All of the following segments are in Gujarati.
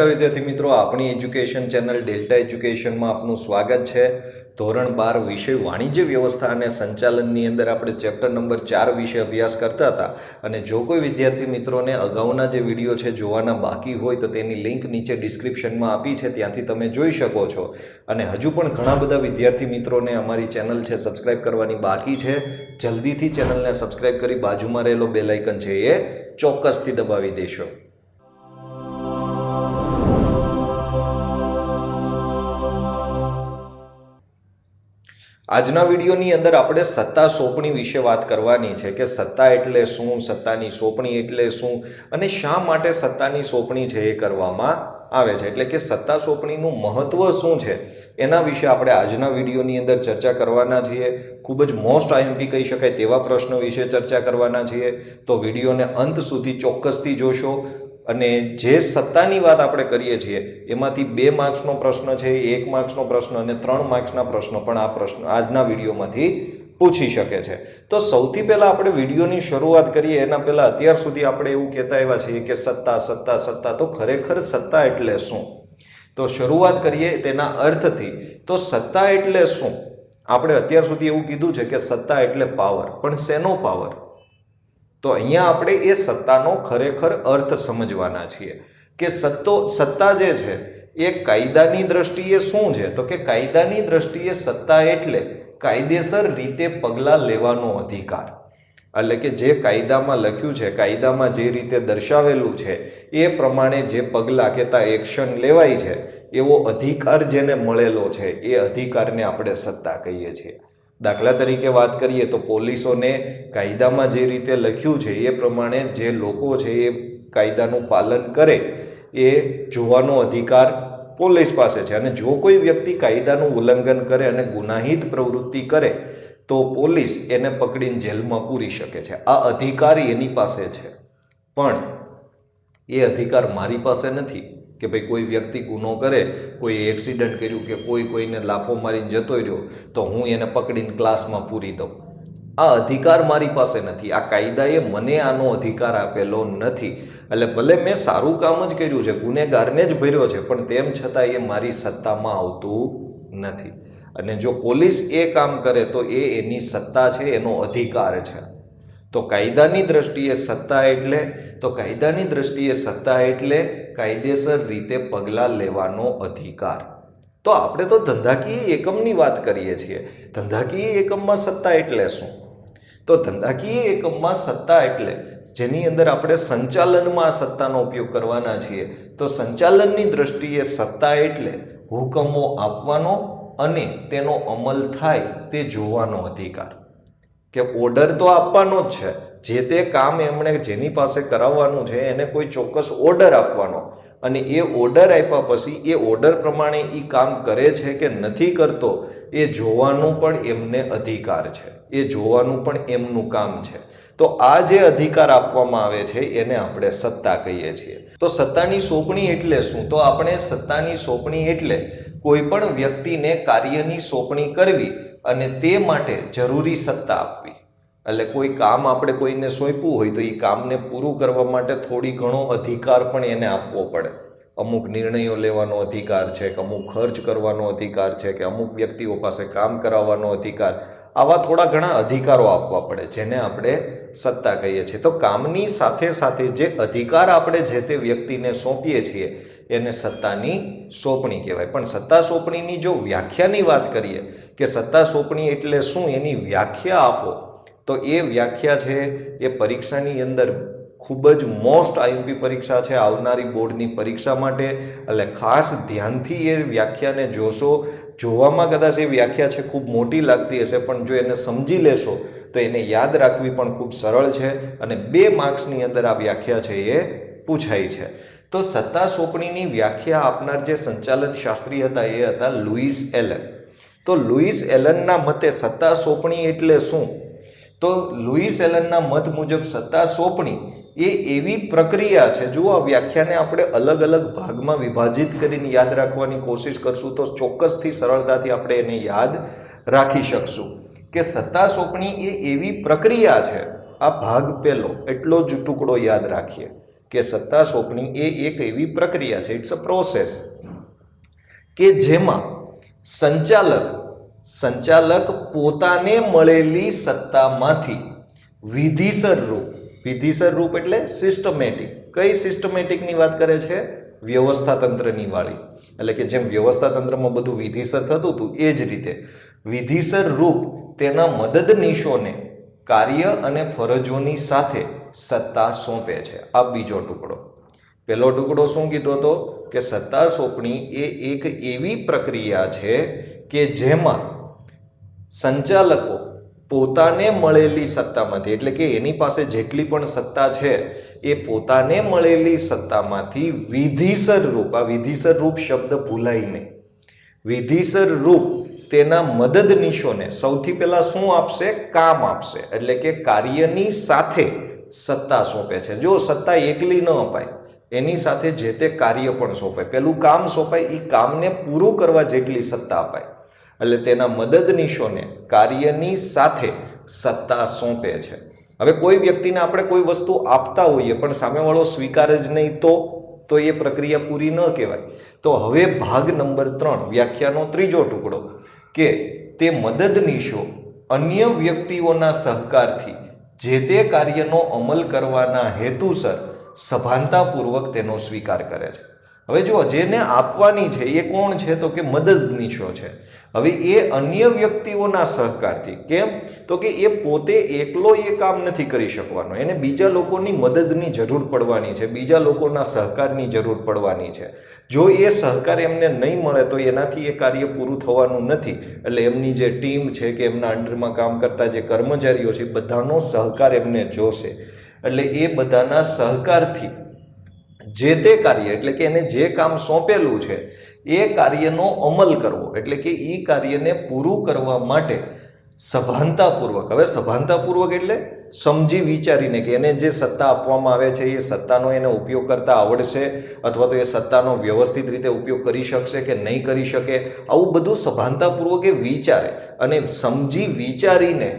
નમસ્કાર વિદ્યાર્થી મિત્રો, આપણી એજ્યુકેશન ચેનલ ડેલ્ટા એજ્યુકેશનમાં આપનું સ્વાગત છે. ધોરણ બાર વિષય વાણિજ્ય વ્યવસ્થા અને સંચાલનની અંદર આપણે ચેપ્ટર નંબર ચાર વિશે અભ્યાસ કરતા હતા. અને જો કોઈ વિદ્યાર્થી મિત્રોને અગાઉના જે વીડિયો છે જોવાના બાકી હોય તો તેની લિંક નીચે ડિસ્ક્રિપ્શનમાં આપી છે, ત્યાંથી તમે જોઈ શકો છો. અને હજુ પણ ઘણા બધા વિદ્યાર્થી મિત્રોને અમારી ચેનલ છે સબસ્ક્રાઇબ કરવાની બાકી છે. જલ્દીથી ચેનલને સબસ્ક્રાઇબ કરી બાજુમાં રહેલો બેલાઇકન છે એ ચોક્કસથી દબાવી દેશો. આજના વિડીયોની અંદર આપણે સત્તા સોંપણી વિશે વાત કરવાની છે કે સત્તા એટલે શું, સત્તાની સોંપણી એટલે શું અને શા માટે સત્તાની સોંપણી છે એ કરવામાં આવે છે. એટલે કે સત્તા સોંપણીનું મહત્વ શું છે એના વિશે આપણે આજના વિડીયોની અંદર ચર્ચા કરવાના છીએ. ખૂબ જ મોસ્ટ આઈએમપી કહી શકાય તેવા પ્રશ્નો વિશે ચર્ચા કરવાના છીએ. તો વિડીયોને અંત સુધી ચોક્કસથી જોશો. અને જે સત્તાની વાત આપણે કરીએ છીએ, એમાંથી બે માર્ક્સનો પ્રશ્ન છે, એક માર્ક્સનો પ્રશ્ન અને ત્રણ માર્ક્સના પ્રશ્નો પણ આ પ્રશ્ન આજના વિડીયોમાંથી પૂછી શકે છે. તો સૌથી પહેલાં આપણે વિડીયોની શરૂઆત કરીએ, એના પહેલાં અત્યાર સુધી આપણે એવું કહેતા આવ્યા છીએ કે સત્તા સત્તા સત્તા, તો ખરેખર સત્તા એટલે શું? તો શરૂઆત કરીએ તેના અર્થથી. તો સત્તા એટલે શું? આપણે અત્યાર સુધી એવું કીધું છે કે સત્તા એટલે પાવર પણ શેનો પાવર તો અહીંયા આપણે એ સત્તાનો ખરેખર અર્થ સમજવાના છીએ કે સત્તો, સત્તા જે છે, એ કાયદાની દ્રષ્ટિએ શું છે? તો કે કાયદાની દ્રષ્ટિએ સત્તા એટલે કાયદેસર રીતે પગલાં લેવાનો અધિકાર. એટલે કે જે કાયદામાં લખ્યું છે, કાયદામાં જે રીતે દર્શાવેલું છે, એ પ્રમાણે જે પગલાં કહેતા એક્શન લેવાય છે, એવો અધિકાર જેને મળેલો છે, એ અધિકારને આપણે સત્તા કહીએ છીએ. દાખલા તરીકે વાત કરીએ તો પોલીસોને કાયદામાં જે રીતે લખ્યું છે એ પ્રમાણે જે લોકો છે એ કાયદાનું પાલન કરે એ જોવાનો અધિકાર પોલીસ પાસે છે. અને જો કોઈ વ્યક્તિ કાયદાનું ઉલ્લંઘન કરે અને ગુનાહિત પ્રવૃત્તિ કરે, તો પોલીસ એને પકડીને જેલમાં પૂરી શકે છે. આ અધિકાર એની પાસે છે. પણ એ અધિકાર મારી પાસે નથી. કે ભાઈ કોઈ વ્યક્તિ ગુનો કરે, કોઈ એક્સિડન્ટ કર્યું કે કોઈ કોઈને લાફો મારીને જતો રહ્યો, તો હું એને પકડીને ક્લાસમાં પૂરી દઉં. આ અધિકાર મારી પાસે નથી. આ કાયદાએ મને આનો અધિકાર આપેલો નથી. એટલે ભલે મેં સારું કામ જ કર્યું છે, ગુનેગારને જ ભર્યો છે, પણ તેમ છતાં એ મારી સત્તામાં આવતું નથી. અને જો પોલીસ એ કામ કરે, તો એ એની સત્તા છે, એનો અધિકાર છે. તો કાયદાની દ્રષ્ટિએ સત્તા એટલે, તો કાયદાની દ્રષ્ટિએ સત્તા એટલે કાયદેસર રીતે પગલાં લેવાનો અધિકાર. તો આપણે તો ધંધાકીય એકમની વાત કરીએ છીએ. ધંધાકીય એકમમાં સત્તા એટલે શું? તો ધંધાકીય એકમમાં સત્તા એટલે જેની અંદર આપણે સંચાલનમાં સત્તાનો ઉપયોગ કરવાના છીએ. તો સંચાલનની દ્રષ્ટિએ સત્તા એટલે હુકમો આપવાનો અને તેનો અમલ થાય તે જોવાનો અધિકાર. કે ઓર્ડર તો આપવાનો જ છે જે તે કામ એમણે જેની પાસે કરાવવાનું છે, એને કોઈ ચોક્કસ ઓર્ડર આપવાનો. અને એ ઓર્ડર આપ્યા પછી એ ઓર્ડર પ્રમાણે એ કામ કરે છે કે નથી કરતો, એ જોવાનું પણ એમને અધિકાર છે. એ જોવાનું પણ એમનું કામ છે. તો આ જે અધિકાર આપવામાં આવે છે, એને આપણે સત્તા કહીએ છીએ. તો સત્તાની સોંપણી એટલે શું? તો આપણે સત્તાની સોંપણી એટલે કોઈ પણ વ્યક્તિને કાર્યની સોંપણી કરવી અને તે માટે જરૂરી સત્તા આપવી. એટલે કોઈ કામ આપણે કોઈને સોંપ્યું હોય તો એ કામને પૂરું કરવા માટે થોડી ઘણો અધિકાર પણ એને આપવો પડે. અમુક નિર્ણયો લેવાનો અધિકાર છે કે અમુક ખર્ચ કરવાનો અધિકાર છે કે અમુક વ્યક્તિઓ પાસે કામ કરાવવાનો અધિકાર, આવા થોડા ઘણા અધિકારો આપવા પડે જેને આપણે સત્તા કહીએ છીએ. તો કામની સાથે સાથે જે અધિકાર આપણે જે તે વ્યક્તિને સોંપીએ છીએ એને સત્તાની સોંપણી કહેવાય. પણ સત્તા સોંપણીની જો વ્યાખ્યાની વાત કરીએ કે સત્તા સોંપણી એટલે શું? એની વ્યાખ્યા આપો. તો એ વ્યાખ્યા છે એ પરીક્ષાની અંદર ખૂબ જ મોસ્ટ આઈએમપી પરીક્ષા છે આવનારી બોર્ડની પરીક્ષા માટે. એટલે ખાસ ધ્યાનથી એ વ્યાખ્યાને જોશો. જોવામાં કદાચ એ વ્યાખ્યા છે ખૂબ મોટી લાગતી હશે, પણ જો એને સમજી લેશો, તો એને યાદ રાખવી પણ ખૂબ સરળ છે અને બે માર્ક્સની અંદર આ વ્યાખ્યા છે એ પૂછાઈ છે. તો સત્તા સોંપણીની વ્યાખ્યા આપનાર જે સંચાલન શાસ્ત્રી હતા એ હતા લુઈસ એલન. તો લુઈસ એલનના મતે સત્તા સોંપણી એટલે શું? તો લુઈસ એલનના મત મુજબ સત્તા સોંપણી એ એવી પ્રક્રિયા છે જો આ વ્યાખ્યાને આપણે અલગ અલગ ભાગમાં વિભાજિત કરીને યાદ રાખવાની કોશિશ કરશું તો ચોક્કસથી સરળતાથી આપણે એને યાદ રાખી શકશું કે સત્તા સોંપણી એ એવી પ્રક્રિયા છે, આ ભાગ પહેલો, એટલો જ ટુકડો યાદ રાખીએ કે સત્તા સોંપણી એ એક એવી પ્રક્રિયા છે ઇટ્સ અ પ્રોસેસ કે જેમાં સંચાલક સંચાલક પોતાને મળેલી સત્તામાંથી વિધિસર રૂપ વિધિસર રૂપ એટલે સિસ્ટમેટિક કઈ સિસ્ટમેટિકની વાત કરે છે? વ્યવસ્થા તંત્રની વાળી. એટલે કે જેમ વ્યવસ્થા તંત્રમાં બધું વિધિસર થતું હતું, એ જ રીતે. વિધિસર રૂપ તેના મદદનીશોને કાર્ય અને ફરજોની સાથે સત્તા સોંપે છે. આ બીજો ટુકડો. પહેલો ટુકડો શું કીધો હતો કે સત્તા સોંપણી એ એક એવી પ્રક્રિયા છે કે જેમાં સંચાલકો પોતાને મળેલી સત્તામાંથી, એટલે કે એની પાસે જેટલી પણ સત્તા છે, એ પોતાને મળેલી સત્તામાંથી વિધિસર રૂપ, આ વિધિસર રૂપ શબ્દ ભૂલાય નહીં. વિધિસર રૂપ તેના મદદનીશોને સૌથી પહેલાં શું આપશે? કામ આપશે. એટલે કે કાર્યની સાથે સત્તા સોંપે છે. જો સત્તા એકલી ન અપાય, એની સાથે જે તે કાર્ય પણ સોંપાય. પેલું કામ સોંપાય એ કામને પૂરું કરવા જેટલી સત્તા અપાય. એટલે તેના મદદનીશોને કાર્યની સાથે સત્તા સોંપે છે. હવે કોઈ વ્યક્તિને આપણે કોઈ વસ્તુ આપતા હોઈએ પણ સામેવાળો સ્વીકારે જ નહીં તો તો એ પ્રક્રિયા પૂરી ન કહેવાય. તો હવે ભાગ નંબર ત્રણ, વ્યાખ્યાનો ત્રીજો ટુકડો, કે તે મદદનીશો અન્ય વ્યક્તિઓના સહકારથી જે તે કાર્યનો અમલ કરવાના હેતુસર સભાનતાપૂર્વક તેનો સ્વીકાર કરે છે. હવે જો જેને આપવાની છે એ કોણ છે? તો કે મદદનીશો છે. હવે એ અન્ય વ્યક્તિઓના સહકારથી, કેમ? તો કે એ પોતે એકલો એ કામ નથી કરી શકવાનો. એને બીજા લોકોની મદદની જરૂર પડવાની છે, બીજા લોકોના સહકારની જરૂર પડવાની છે. જો એ સહકાર એમને નહીં મળે, તો એનાથી એ કાર્ય પૂરું થવાનું નથી. એટલે એમની જે ટીમ છે કે એમના અંડરમાં કામ કરતા જે કર્મચારીઓ છે, બધાનો સહકાર એમને જોશે. એટલે એ બધાના સહકારથી જે તે કાર્ય, એટલે કે એને જે કામ સોંપેલું છે, એ કાર્યનો અમલ કરવો. એટલે કે એ કાર્યને પૂરું કરવા માટે સભાનતાપૂર્વક. હવે સભાનતાપૂર્વક એટલે સમજી વિચારીને કે એને જે સત્તા આપવામાં આવે છે, એ સત્તાનો એને ઉપયોગ કરતા આવડશે અથવા તો એ સત્તાનો વ્યવસ્થિત રીતે ઉપયોગ કરી શકશે કે નહીં કરી શકે, આવું બધું સભાનતાપૂર્વક એ વિચારે અને સમજી વિચારીને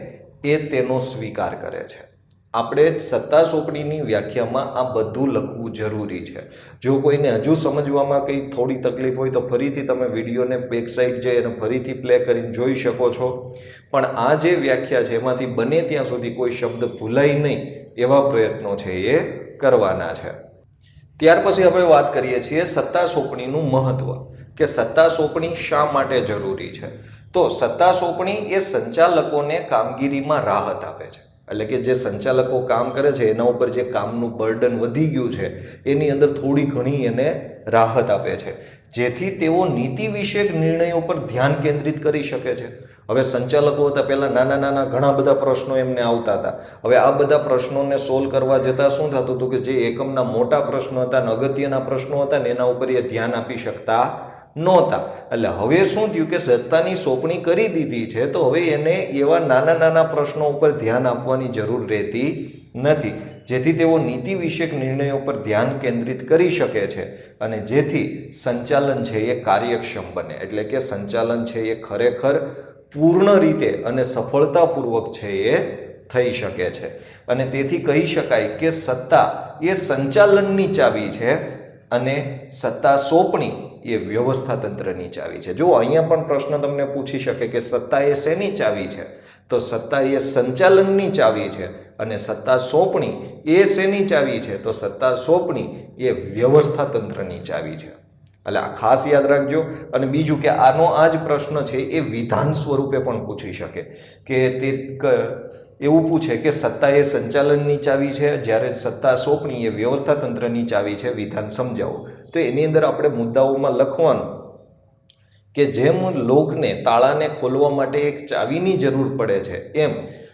એ તેનો સ્વીકાર કરે છે. આપણે સત્તા સોંપણીની વ્યાખ્યામાં આ બધું લખવું જરૂરી છે. જો કોઈને હજુ સમજવામાં કંઈ થોડી તકલીફ હોય તો ફરીથી તમે વિડીયોને બેક સાઈડ જઈ અને ફરીથી પ્લે કરીને જોઈ શકો છો. પણ આ જે વ્યાખ્યા છે એમાંથી બને ત્યાં સુધી કોઈ શબ્દ ભૂલાય નહીં એવા પ્રયત્નો છે એ કરવાના છે. ત્યાર પછી આપણે વાત કરીએ છીએ સત્તા સોંપણીનું મહત્વ કે સત્તા સોંપણી શા માટે જરૂરી છે? તો સત્તા સોંપણી એ સંચાલકોને કામગીરીમાં રાહત આપે છે. એટલે કે જે સંચાલકો કામ કરે છે, એના ઉપર જે કામનું બર્ડન વધી ગયું છે, એની અંદર થોડી ઘણી એને રાહત આપે છે. જેથી તેઓ નીતિ વિષયક નિર્ણયો પર ધ્યાન કેન્દ્રિત કરી શકે છે. હવે સંચાલકો હતા, પહેલાં નાના નાના ઘણા બધા પ્રશ્નો એમને આવતા હતા. હવે આ બધા પ્રશ્નોને સોલ્વ કરવા જતાં શું થતું હતું કે જે એકમના મોટા પ્રશ્નો હતા ને અગત્યના પ્રશ્નો હતા ને એના ઉપર એ ધ્યાન આપી શકતા નહોતા. એટલે હવે શું થયું કે સત્તાની સોંપણી કરી દીધી છે, તો હવે એને એવા નાના નાના પ્રશ્નો ઉપર ધ્યાન આપવાની જરૂર રહેતી નથી. જેથી તેઓ નીતિ વિષયક નિર્ણયો પર ધ્યાન કેન્દ્રિત કરી શકે છે અને જેથી સંચાલન છે એ કાર્યક્ષમ બને. એટલે કે સંચાલન છે એ ખરેખર પૂર્ણ રીતે અને સફળતાપૂર્વક છે એ થઈ શકે છે. અને તેથી કહી શકાય કે સત્તા એ સંચાલનની ચાવી છે અને સત્તા સોંપણી એ વ્યવસ્થા તંત્રની ચાવી છે. જો અહીંયા પણ પ્રશ્ન તમને પૂછી શકે કે સત્તા એ શેની ચાવી છે? તો સત્તા એ સંચાલનની ચાવી છે અને સત્તા સોંપણી એ શેની ચાવી છે? તો સત્તા સોંપણી એ વ્યવસ્થા તંત્રની ચાવી છે. એટલે આ ખાસ યાદ રાખજો. અને બીજું કે આનો આ જ પ્રશ્ન છે એ વિધાન સ્વરૂપે પણ પૂછી શકે. કે તે એવું પૂછે કે સત્તા એ સંચાલનની ચાવી છે? જ્યારે સત્તા સોંપણી એ વ્યવસ્થા તંત્રની ચાવી છે, વિધાન સમજાવો. તો એની અંદર આપણે મુદ્દાઓમાં લખવાનું કે જેમ લોકને તાળાને ખોલવા માટે એક ચાવીની જરૂર પડે છે, એમ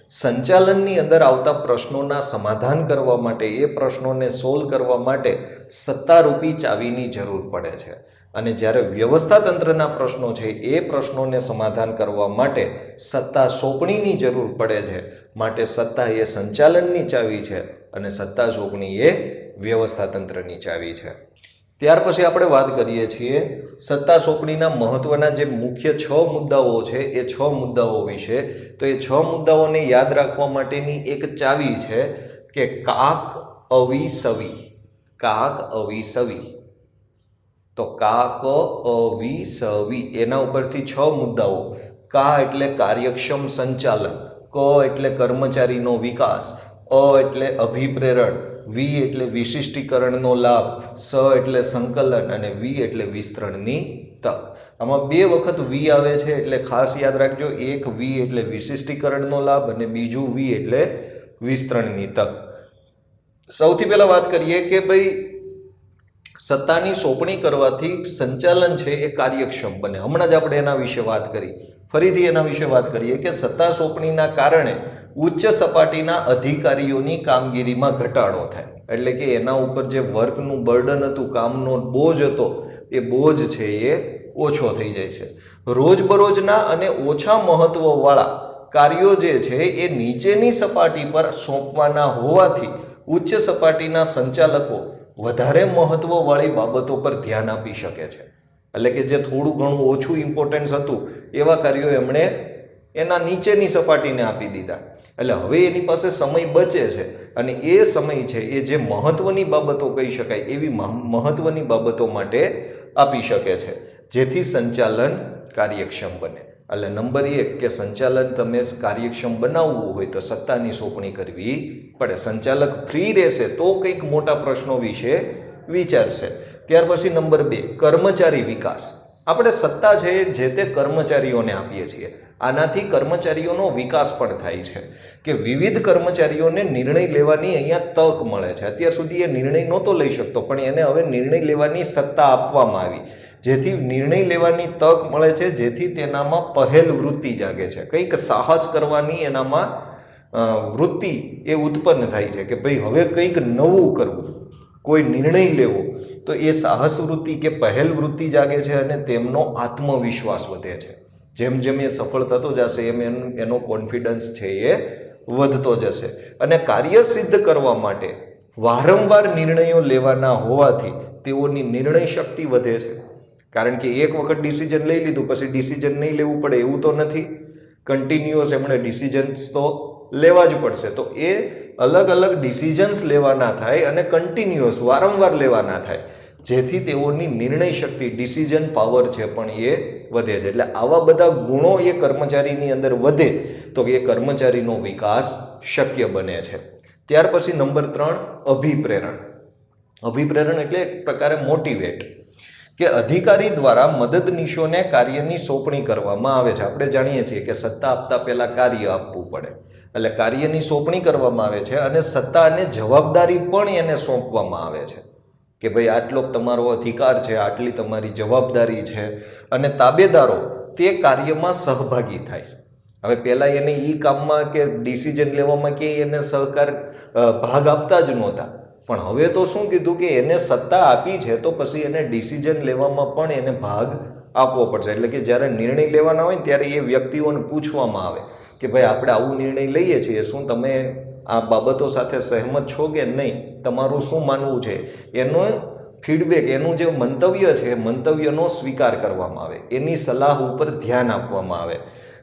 સંચાલનની અંદર આવતા પ્રશ્નોના સમાધાન કરવા માટે, એ પ્રશ્નોને સોલ્વ કરવા માટે સત્તારૂપી ચાવીની જરૂર પડે છે. અને જ્યારે વ્યવસ્થા તંત્રના પ્રશ્નો છે, એ પ્રશ્નોને સમાધાન કરવા માટે સત્તા સોંપણીની જરૂર પડે છે. માટે સત્તા એ સંચાલનની ચાવી છે અને સત્તા સોંપણી એ વ્યવસ્થા તંત્રની ચાવી છે. ત્યાર પછી આપણે વાત કરીએ છીએ સત્તા સોંપણીના મહત્વના જે મુખ્ય છ મુદ્દાઓ છે, એ છ મુદ્દાઓ વિશે. તો એ છ મુદ્દાઓને યાદ રાખવા માટેની એક ચાવી છે કે કાક અવી સવી. કાક અવી સવી. તો કાક અવી સવી, એના ઉપરથી છ મુદ્દાઓ. કા એટલે કાર્યક્ષમ સંચાલન, ક એટલે કર્મચારીનો વિકાસ, અ એટલે અભિપ્રેરણ વી એટલે વિશિષ્ટીકરણનો લાભ, સ એટલે સંકલન અને વી એટલે વિસ્તરણની તક. આમાં બે વખત વી આવે છે એટલે ખાસ યાદ રાખજો, એક વી એટલે વિશિષ્ટીકરણનો લાભ અને બીજું વી એટલે વિસ્તરણની તક. સૌથી પહેલાં વાત કરીએ કે ભાઈ, સત્તાની સોંપણી કરવાથી સંચાલન છે એ કાર્યક્ષમ બને. હમણાં જ આપણે એના વિશે વાત કરી. ફરીથી એના વિશે વાત કરીએ કે સત્તા સોંપણીના કારણે ઉચ્ચ સપાટીના અધિકારીઓની કામગીરીમાં ઘટાડો થાય. એટલે કે એના ઉપર જે વર્કનું બર્ડન હતું, કામનો બોજ હતો, એ બોજ છે એ ઓછો થઈ જાય છે. રોજબરોજના અને ઓછા મહત્વવાળા કાર્યો જે છે, એ નીચેની સપાટી પર સોંપવાના હોવાથી ઉચ્ચ સપાટીના સંચાલકો વધારે મહત્વવાળી બાબતો પર ધ્યાન આપી શકે છે. એટલે કે જે થોડું ઘણું ઓછું ઇમ્પોર્ટન્સ હતું, એવા કાર્યો એમણે એના નીચેની સપાટીને આપી દીધા. એટલે હવે એની પાસે સમય બચે છે અને એ સમય છે એ જે મહત્વની બાબતો કહી શકાય એવી મહત્ત્વની બાબતો માટે આપી શકે છે. જેથી સંચાલન કાર્યક્ષમ બને. એટલે નંબર એક કે સંચાલન તમે કાર્યક્ષમ બનાવવું હોય તો સત્તાની સોંપણી કરવી પડે. સંચાલક ફ્રી રહેશે તો કંઈક મોટા પ્રશ્નો વિશે વિચારશે. ત્યાર પછી નંબર બે, કર્મચારી વિકાસ. આપણે સત્તા છે જે તે કર્મચારીઓને આપીએ છીએ. આનાથી કર્મચારીઓનો વિકાસ પણ થાય છે. કે વિવિધ કર્મચારીઓને નિર્ણય લેવાની અહીંયા તક મળે છે. અત્યાર સુધી એ નિર્ણય નહોતો લઈ શકતો, પણ એને હવે નિર્ણય લેવાની સત્તા આપવામાં આવી. જેથી નિર્ણય લેવાની તક મળે છે, જેથી તેનામાં પહેલ વૃત્તિ જાગે છે. કંઈક સાહસ કરવાની એનામાં વૃત્તિ એ ઉત્પન્ન થાય છે કે ભાઈ હવે કંઈક નવું કરવું. કોઈ નિર્ણય લેવો, તો એ સાહસ વૃત્તિ કે પહેલ વૃત્તિ જાગે છે અને તેમનો આત્મવિશ્વાસ વધે છે. જેમ જેમ એ સફળ થતો જશે, એમ એમ એનો કોન્ફિડન્સ છે એ વધતો જશે. અને કાર્ય સિદ્ધ કરવા માટે વારંવાર નિર્ણયો લેવાના હોવાથી તેઓની નિર્ણય શક્તિ વધે છે. કારણ કે એક વખત ડિસિઝન લઈ લીધું, પછી ડિસિઝન નહીં લેવું પડે એવું તો નથી. કન્ટિન્યુઅસ એમણે ડિસિઝન્સ તો લેવા જ પડશે. તો એ અલગ અલગ ડિસિઝન્સ લેવાના થાય અને કન્ટિન્યુઅસ વારંવાર લેવાના થાય. જેથી તેઓની નિર્ણય શક્તિ ડિસિઝન પાવર છે પણ એ વધે છે. એટલે આવા બધા ગુણો એ કર્મચારીની અંદર વધે તો એ કર્મચારીનો વિકાસ શક્ય બને છે. ત્યાર પછી નંબર ત્રણ, અભિપ્રેરણ. અભિપ્રેરણ એટલે એક પ્રકારે મોટિવેટ કે અધિકારી દ્વારા મદદનીશોને કાર્યની સોંપણી કરવામાં આવે છે. આપણે જાણીએ છીએ કે સત્તા આપતા પહેલાં કાર્ય આપવું પડે. એટલે કાર્યની સોંપણી કરવામાં આવે છે અને સત્તા અને જવાબદારી પણ એને સોંપવામાં આવે છે. કે ભાઈ આટલો તમારો અધિકાર છે, આટલી તમારી જવાબદારી છે અને તાબેદારો તે કાર્યમાં સહભાગી થાય છે. હવે પહેલાં એને એ કામમાં કે ડિસિઝન લેવામાં કે એને સહકાર ભાગ આપતા જ નહોતા. પણ હવે તો શું કીધું કે એને સત્તા આપી છે તો પછી એને ડિસિઝન લેવામાં પણ એને ભાગ આપવો પડશે. એટલે કે જ્યારે નિર્ણય લેવાના હોય ત્યારે એ વ્યક્તિઓને પૂછવામાં આવે કે ભાઈ આપણે આવું નિર્ણય લઈએ છીએ, શું તમે આ બાબતો સાથે સહેમત છો કે નહીં? તમારું શું માનવું છે? એનો ફીડબેક એનું જે મંતવ્ય છે, મંતવ્યનો સ્વીકાર કરવામાં આવે. એની સલાહ ઉપર ધ્યાન આપવામાં આવે.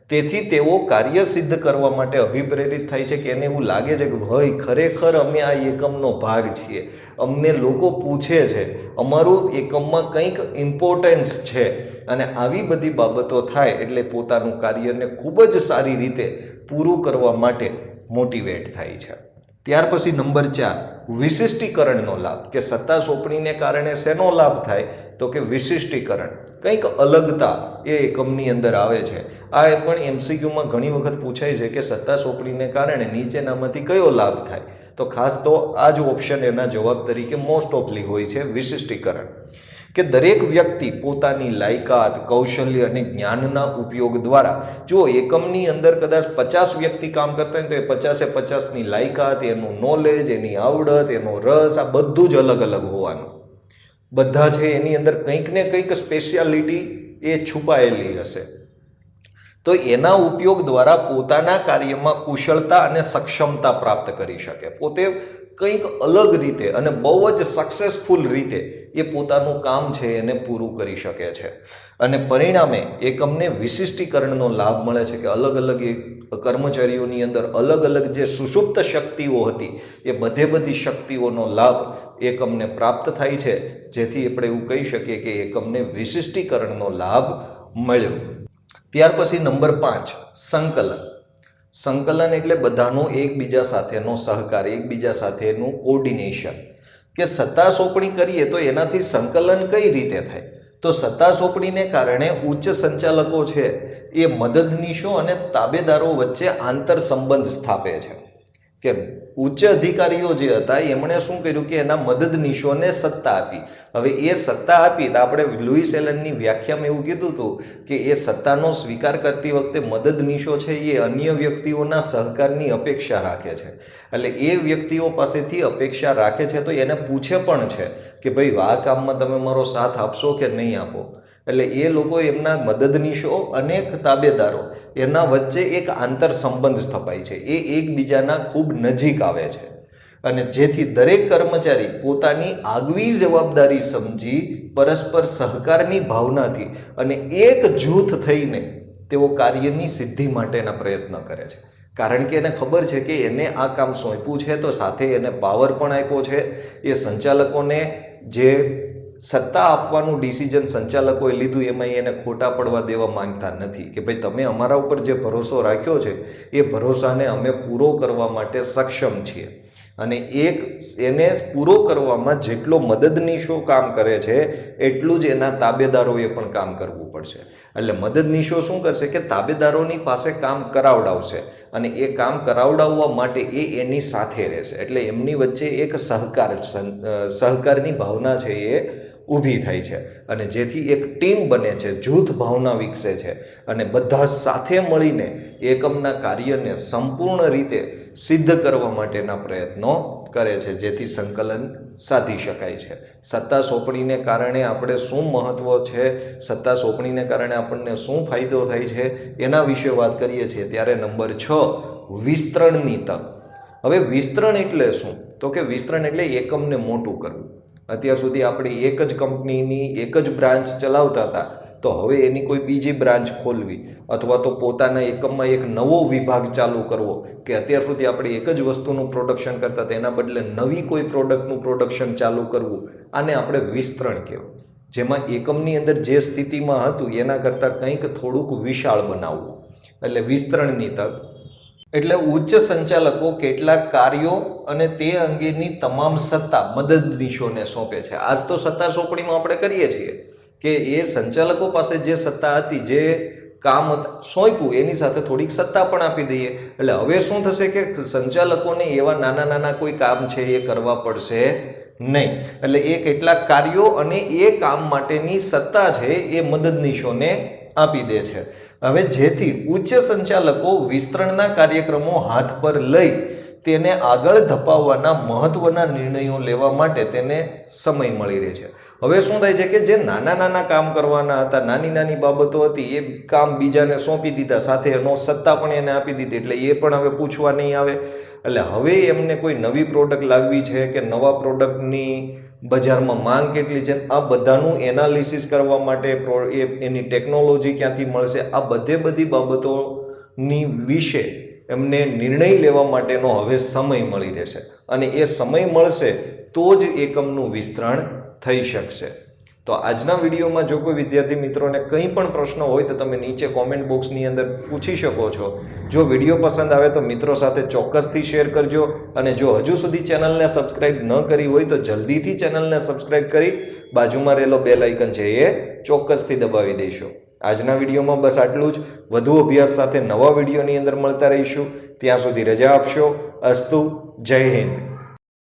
તેથી તેઓ કાર્ય સિદ્ધ કરવા માટે અભિપ્રેરિત થાય છે કે એને એવું લાગે છે કે ભાઈ, ખરેખર અમે આ એકમનો ભાગ છીએ. અમને લોકો પૂછે છે, અમારું એકમમાં કંઈક ઇમ્પોર્ટન્સ છે. અને આવી બધી બાબતો થાય એટલે પોતાનું કાર્યને ખૂબ જ સારી રીતે પૂરું કરવા માટે મોટિવેટ થાય છે. ત્યાર પછી નંબર ચાર. વિશિષ્ટીકરણનો લાભ, કે સત્તા સોંપણીને કારણે શેનો લાભ થાય, તો કે વિશિષ્ટીકરણ. કંઈક અલગતા એ એકમની અંદર આવે છે. આ પણ એમસીક્યુમાં ઘણી વખત પૂછાય છે કે સત્તા સોંપણીને કારણે નીચેનામાંથી કયો લાભ થાય. તો ખાસ તો આ જ ઓપ્શન એના જવાબ તરીકે મોસ્ટ ઓફલી હોય છે વિશિષ્ટીકરણ. કે દરેક વ્યક્તિ પોતાની લાયકાત, કૌશલ્ય અને જ્ઞાનના ઉપયોગ દ્વારા જો એકમની અંદર કદાચ પચાસ વ્યક્તિ કામ કરતા હોય તો એ પચાસે પચાસની લાયકાત, એનું નોલેજ એની આવડત, એનો રસ, આ બધું જ અલગ અલગ હોવાનું. બધા છે એની અંદર કંઈક ને કંઈક સ્પેશિયાલિટી એ છુપાયેલી હશે. તો એના ઉપયોગ દ્વારા પોતાના કાર્યમાં કુશળતા અને સક્ષમતા પ્રાપ્ત કરી શકે. પોતે કંઈક અલગ રીતે અને બહુ જ સક્સેસફુલ રીતે એ પોતાનું કામ છે એને પૂરું કરી શકે છે. અને પરિણામે એકમને વિશિષ્ટીકરણનો લાભ મળે છે કે અલગ અલગ એ કર્મચારીઓની અંદર અલગ અલગ જે સુષુપ્ત શક્તિઓ હતી, એ બધે બધી શક્તિઓનો લાભ એકમને પ્રાપ્ત થાય છે. જેથી આપણે એવું કહી શકીએ કે એકમને વિશિષ્ટીકરણનો લાભ મળ્યો. ત્યાર પછી નંબર પાંચ, સંકલન. સંકલન એટલે બધાનો એકબીજા સાથેનો સહકાર, એકબીજા સાથેનું કોર્ડિનેશન કે સત્તા સોંપણી કરીએ તો એનાથી સંકલન કઈ રીતે થાય? તો સત્તા સોંપણીને કારણે ઉચ્ચ સંચાલકો છે એ મદદનીશો અને તાબેદારો વચ્ચે આંતર સંબંધ સ્થાપે છે. કે ઉચ્ચ અધિકારીઓ જે હતા, એમણે શું કર્યું કે એના મદદનીશોને સત્તા આપી. હવે એ સત્તા આપી તો આપણે લુઈસ એલનની વ્યાખ્યામાં એવું કીધું હતું કે એ સત્તાનો સ્વીકાર કરતી વખતે મદદનીશો છે એ અન્ય વ્યક્તિઓના સહકારની અપેક્ષા રાખે છે. એટલે એ વ્યક્તિઓ પાસેથી અપેક્ષા રાખે છે તો એને પૂછે પણ છે કે ભાઈ, આ કામમાં તમે મારો સાથ આપશો કે નહીં આપો? એટલે એ લોકો એમના મદદનીશો અને તાબેદારો એના વચ્ચે એક આંતર સંબંધ સ્થપાય છે. એ એકબીજાના ખૂબ નજીક આવે છે. અને જેથી દરેક કર્મચારી પોતાની આગવી જવાબદારી સમજી પરસ્પર સહકારની ભાવનાથી અને એક જૂથ થઈને તેઓ કાર્યની સિદ્ધિ માટેના પ્રયત્ન કરે છે. કારણ કે એને ખબર છે કે એને આ કામ સોંપ્યું છે તો સાથે એને પાવર પણ આપ્યો છે. એ સંચાલકોને જે સત્તા આપવાનું ડિસિઝન સંચાલકોએ લીધું એમાં એને ખોટા પડવા દેવા માંગતા નથી કે ભાઈ તમે અમારા ઉપર જે ભરોસો રાખ્યો છે, એ ભરોસાને અમે પૂરો કરવા માટે સક્ષમ છીએ. અને એક એને પૂરો કરવામાં જેટલો મદદનીશો કામ કરે છે, એટલું જ એના તાબેદારોએ પણ કામ કરવું પડશે. એટલે મદદનીશો શું કરશે કે તાબેદારોની પાસે કામ કરાવડાવશે અને એ કામ કરાવડાવવા માટે એ એની સાથે રહેશે. એટલે એમની વચ્ચે એક સહકાર સહકારની ભાવના છે એ ઊભી થાય છે અને જેથી એક ટીમ બને છે, જૂથ ભાવના વિકસે છે અને બધા સાથે મળીને એકમના કાર્યને સંપૂર્ણ રીતે સિદ્ધ કરવા માટેના પ્રયત્નો કરે છે, જેથી સંકલન સાધી શકાય છે. સત્તા સોંપણીને કારણે આપણે શું મહત્ત્વ છે, સત્તા સોંપણીને કારણે આપણને શું ફાયદો થાય છે, એના વિશે વાત કરીએ છીએ ત્યારે નંબર છ, વિસ્તરણની તક. હવે વિસ્તરણ એટલે શું? તો કે વિસ્તરણ એટલે એકમને મોટું કરવું. અત્યાર સુધી આપણે એક જ કંપનીની એક જ બ્રાન્ચ ચલાવતા હતા, તો હવે એની કોઈ બીજી બ્રાન્ચ ખોલવી અથવા તો પોતાના એકમમાં એક નવો વિભાગ ચાલુ કરવો કે અત્યાર સુધી આપણે એક જ વસ્તુનું પ્રોડક્શન કરતા હતા, એના બદલે નવી કોઈ પ્રોડક્ટનું પ્રોડક્શન ચાલુ કરવું, આને આપણે વિસ્તરણ કહેવું જેમાં એકમની અંદર જે સ્થિતિમાં હતું, એના કરતાં કંઈક થોડુંક વિશાળ બનાવવું. એટલે વિસ્તરણની તક એટલે ઉચ્ચ સંચાલકો કેટલાક કાર્યો અને તે અંગેની તમામ સત્તા મદદનીશોને સોંપે છે. આજ તો સત્તા સોંપણીમાં આપણે કરીએ છીએ કે એ સંચાલકો પાસે જે સત્તા હતી, જે કામ સોંપ્યું, એની સાથે થોડીક સત્તા પણ આપી દઈએ. એટલે હવે શું થશે કે સંચાલકોને એવા નાના નાના કોઈ કામ છે એ કરવા પડશે નહીં. એટલે એ કેટલાક કાર્યો અને એ કામ માટેની સત્તા છે એ મદદનીશોને આપી દે છે. હવે જેથી ઉચ્ચ સંચાલકો વિસ્તરણના કાર્યક્રમો હાથ પર લઈ તેને આગળ ધપાવવાના મહત્વના નિર્ણયો લેવા માટે તેને સમય મળી રહે છે. હવે શું થાય છે કે જે નાના નાના કામ કરવાના હતા, નાની નાની બાબતો હતી, એ કામ બીજાને સોંપી દીધા, સાથે એનો સત્તા પણ એને આપી દીધી, એટલે એ પણ હવે પૂછવા નહીં આવે. એટલે હવે એમને કોઈ નવી પ્રોડક્ટ લાવવી છે કે નવા પ્રોડક્ટની બજારમાં માંગ કેટલી છે? આ બધાનું એનાલિસિસ કરવા માટે એની ટેકનોલોજી ક્યાંથી મળશે? આ બધે બધી બાબતોની વિશે એમને નિર્ણય લેવા માટેનો હવે સમય મળી રહેશે. અને એ સમય મળશે તો જ એકમનું વિસ્તરણ થઈ શકશે. તો આજના વિડીયોમાં જો કોઈ વિદ્યાર્થી મિત્રોને કંઈ પણ પ્રશ્ન હોય તો તમે નીચે કોમેન્ટ બોક્સની અંદર પૂછી શકો છો. જો વીડિયો પસંદ આવે તો મિત્રો સાથે ચોક્કસથી શેર કરજો અને જો હજુ સુધી ચેનલને સબસ્ક્રાઇબ ન કરી હોય તો જલ્દીથી ચેનલને સબસ્ક્રાઇબ કરી બાજુમાં રહેલો બે લાઇકન છે એ ચોક્કસથી દબાવી દઈશું આજના વિડીયોમાં બસ આટલું જ. વધુ અભ્યાસ સાથે નવા વિડીયોની અંદર મળતા રહીશું. ત્યાં સુધી રજા આપશો. અસ્તુ. જય હિન્દ.